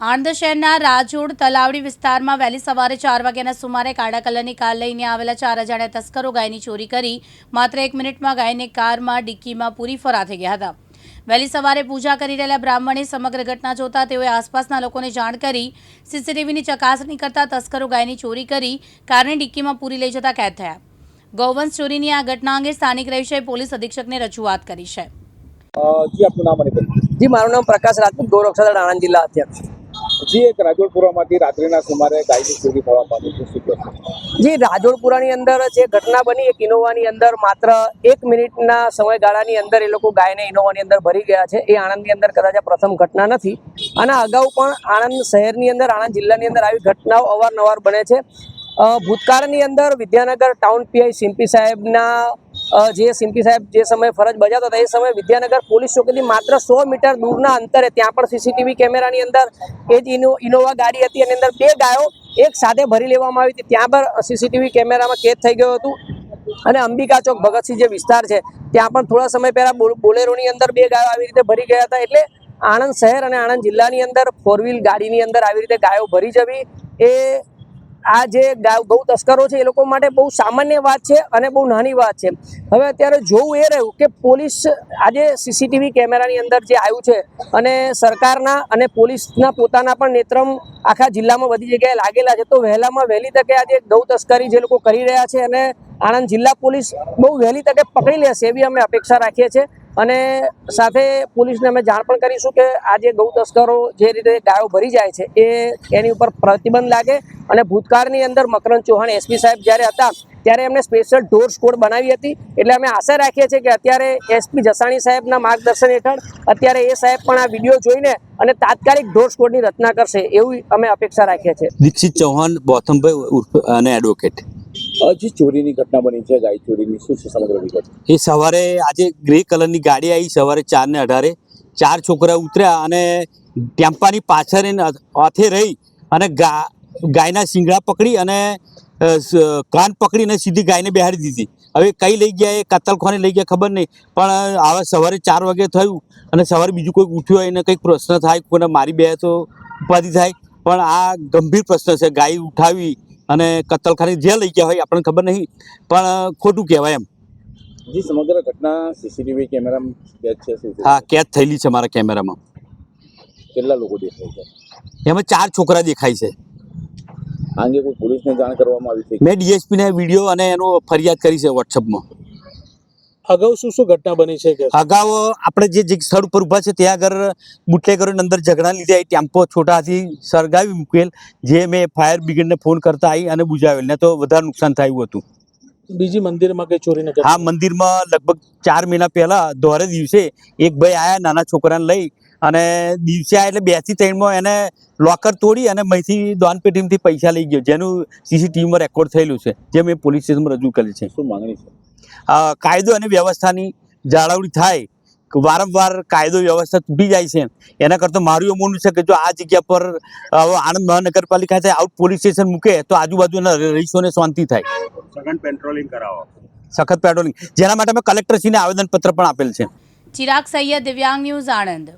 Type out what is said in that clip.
આણંદ શહેરના રાજોડ તલાવડી વિસ્તારમાં વહેલી સવારે ચાર વાગ્યાના સુમારે કાળા કલરની કાર લઈને આવેલા ચાર અજાણ્યા તસ્કરો ગાયની ચોરી કરી માત્ર એક મિનિટમાં ગાયને કારમાં ડિક્કીમાં પૂરી ફરા થઈ ગયા હતા. વહેલી સવારે પૂજા કરી રહેલા બ્રાહ્મણે સમગ્ર ઘટના જોતા તેઓએ આસપાસના લોકોને જાણ કરી સીસીટીવીની ચકાસણી કરતા તસ્કરો ગાયની ચોરી કરી કારની ડિક્કીમાં પૂરી લઈ જતા કેદ થયા. ગૌવંશ ચોરીની આ ઘટના અંગે સ્થાનિક રહીશે પોલીસ અધિક્ષકને રજૂઆત કરી છે. જી આપનું નામ જી મારું નામ પ્રકાશ રાજપૂત ગૌરક્ષાદળ આણંદ જિલ્લા અધ્યક્ષ. જી એક રાજોડપુરામાંથી રાત્રિના સુમારે ગાયની ચોરી થવા પામી છે જી રાજોડપુરાની અંદર જે ઘટના બની, એક ઇનોવાની અંદર માત્ર એક મિનિટના સમયગાળાની અંદર એ લોકો ગાયને ઇનોવાની અંદર ભરી ગયા છે. એ આણંદની અંદર કદાચ પ્રથમ ઘટના નથી. અને અગાઉ પણ આણંદ શહેરની અંદર, આણંદ જિલ્લાની અંદર આવી ઘટનાઓ અવારનવાર બને છે. ભૂતકાળની અંદર વિદ્યાનગર ટાઉન પીઆઈ સિમ્પી સાહેબના જે સિમ્પી સાહેબ જે સમયે ફરજ બજાવતા હતા, એ સમયે વિદ્યાનગર પોલીસ ચોકીથી માત્ર સો મીટર દૂરના અંતરે, ત્યાં પણ સીસીટીવી કેમેરાની અંદર, એ જ ઇનો, ઇનોવા ગાડી હતી, એની અંદર બે ગાયો એક સાથે ભરી લેવામાં આવી હતી. ત્યાં પર સીસીટીવી કેમેરામાં કેદ થઈ ગયું હતું. અને અંબિકા ચોક ભગતસિંહ જે વિસ્તાર છે, ત્યાં પણ થોડા સમય પહેલા બોલ- બોલેરોની અંદર બે ગાયો આવી રીતે ભરી ગયા હતા. એટલે આણંદ શહેર અને આણંદ જિલ્લાની અંદર ફોર વ્હીલ ગાડીની અંદર આવી રીતે ગાયો ભરી જવી, એ આ જે ગૌ તસ્કરો છે એ લોકો માટે બહુ સામાન્ય વાત છે અને બહુ નાની વાત છે. હવે અત્યારે જોવું એ રહ્યું કે પોલીસ આજે સીસીટીવી કેમેરાની અંદર જે આવ્યું છે અને સરકારના અને પોલીસના પોતાના પણ નેત્રમ આખા જિલ્લામાં બધી જગ્યાએ લાગેલા છે, તો વહેલામાં વહેલી તકે આજે ગૌ તસ્કરી જે લોકો કરી રહ્યા છે અને આણંદ જિલ્લા પોલીસ બહુ વહેલી તકે પકડી લેશે એવી અમે અપેક્ષા રાખીએ છીએ. અને સાથે પોલીસને અમે જાણ પણ કરીશું કે આ જે ગૌ તસ્કરો જે રીતે ગાયો ભરી જાય છે, એ એની ઉપર પ્રતિબંધ લાગે અને ભૂતકાળની અંદર મકરંદ ચૌહાણ એસપી સાહેબ જ્યારે હતા, ત્યારે એમને સ્પેશિયલ ઢોર સ્કોડ બનાવી હતી. એટલે અમે આશા રાખીએ છીએ કે અત્યારે એસપી જસાણી સાહેબના માર્ગદર્શન હેઠળ અત્યારે એ સાહેબ પણ આ વીડિયો જોઈને અને તાત્કાલિક ઢોર સ્કોડની રચના કરશે, એવી અમે અપેક્ષા રાખીએ છીએ. દીક્ષિત ચૌહાણ, બોથમભાઈ અને એડવોકેટ જી ચોરીની ઘટના બની છે, ગાય ચોરીની શું છે સમગ્ર વિગત? એ સવારે આજે ગ્રે કલરની ગાડી આવી, સવારે ચાર ને અઢારે. ચાર છોકરા ઉતર્યા અને ટેમ્પાની પાછળ એને હાથે રહી અને ગાયના શિંગડા પકડી અને કાન પકડીને સીધી ગાયને બેહાડી દીધી. હવે કઈ લઈ ગયા, એ કતલખાને લઈ ગયા ખબર નહીં, પણ હવે સવારે ચાર વાગે થયું અને સવારે બીજું કોઈક ઉઠ્યું હોય એને કંઈક પ્રશ્ન થાય, કોઈને મારી બે તો ઉપાધિ થાય, પણ આ ગંભીર પ્રશ્ન છે. ગાય ઉઠાવી અને કતલખાની જે લઈ ગયા હોય આપણને ખબર નહીં પણ ખોટું કહેવાય એમ. જી સમગ્ર ઘટના સીસીટીવી કેમેરામાં કેદ છે હા કેદ થયેલી છે મારા કેમેરામાં. કેટલા લોકો દેખાય છે? એમાં ચાર છોકરા દેખાય છે. આ અંગે કોઈ પોલીસને જાણ કરવામાં આવી છે મેં ડીએસપીને વીડિયો અને એનો ફરિયાદ કરી છે વોટ્સઅપમાં અગાઉ શું શું ઘટના બની છે કે? અગાઉ આપણે જે જે સ્થળ ઉપર ઊભા છે ત્યાં આગળ બુટલેગરોની અંદર ઝઘડા લીધે આવી ટેમ્પો છોટાથી સળગાવી મૂકેલ જે મેં ફાયર બ્રિગેડને ફોન કરતા આવી અને બુજાવેલ. ને તો વધારે નુકસાન થયું હતું. બીજી મંદિરમાં કઈ ચોરી નથી હા મંદિરમાં લગભગ ચાર મહિના પહેલા દોરે દિવસે એક ભાઈ આયા નાના છોકરાને લઈ અને દિવસે એટલે બેથી ત્રણમાં એને લોકર તોડી અને અહીંથી દોન પેટીમાંથી પૈસા લઈ ગયો જેનું સીસીટીવીમાં રેકોર્ડ થયેલું છે જે મેં પોલીસ સ્ટેશનમાં રજૂ કરેલ છે. શું માંગણી છે? કાયદો અને વ્યવસ્થાની જાળવણી થાય વારંવાર કાયદો વ્યવસ્થા તૂટી જાય છે એના કરતાં મારું એવું માનવું છે કે જો આ જગ્યા પર આણંદ મહાનગરપાલિકા છે આઉટ પોલીસ સ્ટેશન મૂકે તો આજુબાજુના રહીશોને શાંતિ થાય. સઘન પેટ્રોલિંગ કરાવો. સખત પેટ્રોલિંગ. જેના માટે અમે કલેક્ટરશ્રીને આવેદનપત્ર પણ આપેલ છે. ચિરાગ સૈયદ દિવ્યાંગ ન્યૂઝ આણંદ.